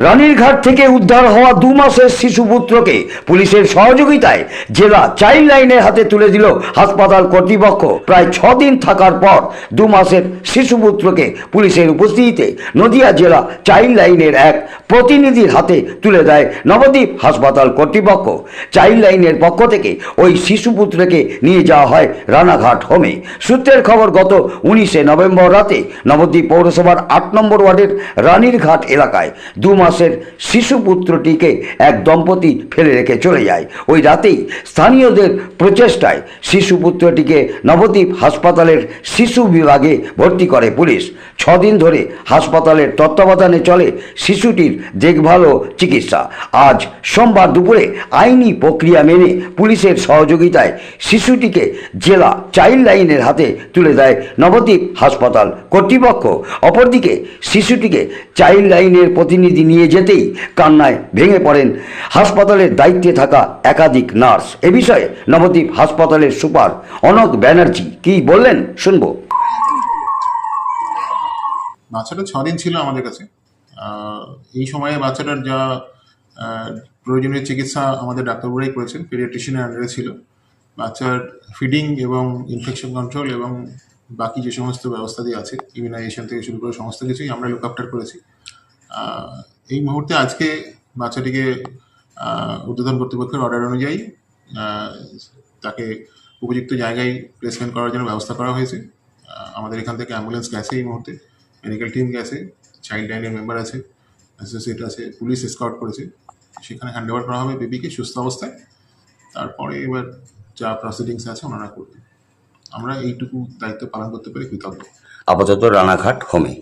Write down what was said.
রানীরঘাট থেকে উদ্ধার হওয়া দু মাসের শিশুপুত্রকে পুলিশের সহযোগিতায় জেলা চাইল্ড লাইনের হাতে তুলে দিল হাসপাতাল কর্তৃপক্ষ। প্রায় ছ দিন থাকার পর দু মাসের শিশুপুত্রকে পুলিশের উপস্থিতিতে নদিয়া জেলা চাইল্ড লাইনের এক প্রতিনিধির হাতে তুলে দেয় নবদ্বীপ হাসপাতাল কর্তৃপক্ষ। চাইল্ড লাইনের পক্ষ থেকে ওই শিশুপুত্রকে নিয়ে যাওয়া হয় রানাঘাট হোমে। সূত্রের খবর, গত উনিশে নভেম্বর রাতে নবদ্বীপ পৌরসভার আট নম্বর ওয়ার্ডের রানীরঘাট এলাকায় দু মাসের শিশুপুত্রটিকে এক দম্পতি ফেলে রেখে চলে যায়। ওই রাতেই স্থানীয়দের প্রচেষ্টায় শিশুপুত্রটিকে নবদ্বীপ হাসপাতালের শিশু বিভাগে ভর্তি করে পুলিশ। ছদিন ধরে হাসপাতালের তত্ত্বাবধানে চলে শিশুটির দেখভাল ও চিকিৎসা। আজ সোমবার দুপুরে আইনি প্রক্রিয়া মেনে পুলিশের সহযোগিতায় শিশুটিকে জেলা চাইল্ড লাইনের হাতে তুলে দেয় নবদ্বীপ হাসপাতাল কর্তৃপক্ষ। অপরদিকে শিশুটিকে চাইল্ড লাইনের প্রতিনিধি নিয়ে যেতেই কান্নায় ভেঙে পড়েন হাসপাতালের দায়িত্বে থাকা একাধিক নার্স। এ বিষয়ে নবদ্বীপ হাসপাতালের সুপার অনক ব্যানার্জি কি বললেন শুনব। বাচ্চাটা ছ দিন ছিল আমাদের কাছে। এই সময়ে বাচ্চাটার যা প্রয়োজনীয় চিকিৎসা আমাদের ডাক্তারবাবুরাই করেছেন পেডিয়াট্রিশিয়ানের আন্ডারে ছিল। বাচ্চার ফিডিং এবং ইনফেকশন কন্ট্রোল এবং বাকি যে সমস্ত ব্যবস্থা দিয়ে আছে ইমিউনাইজেশন থেকে শুরু করে সমস্ত কিছুই আমরা লুক আফটার করেছি। এই মুহূর্তে আজকে বাচ্চাটিকে উদ্বোধন কর্তৃপক্ষের অর্ডার অনুযায়ী তাকে উপযুক্ত জায়গায় প্লেসমেন্ট করার জন্য ব্যবস্থা করা হয়েছে। আমাদের এখান থেকে অ্যাম্বুলেন্স গেছে এই মুহূর্তে মেডিকেল টিম গেছে চাইল্ড লাইনের মেম্বার আছে অ্যাসোসিয়েট আছে পুলিশ স্কাউট করেছে। সেখানে হ্যান্ড ওভার করা হবে বেবিকে সুস্থ অবস্থায়। তারপরে এবার যা প্রসিডিংস আছে ওনারা করবে। আমরা এইটুকু দায়িত্ব পালন করতে পেরে কৃতজ্ঞ। আপাতত রানাঘাট হোমে।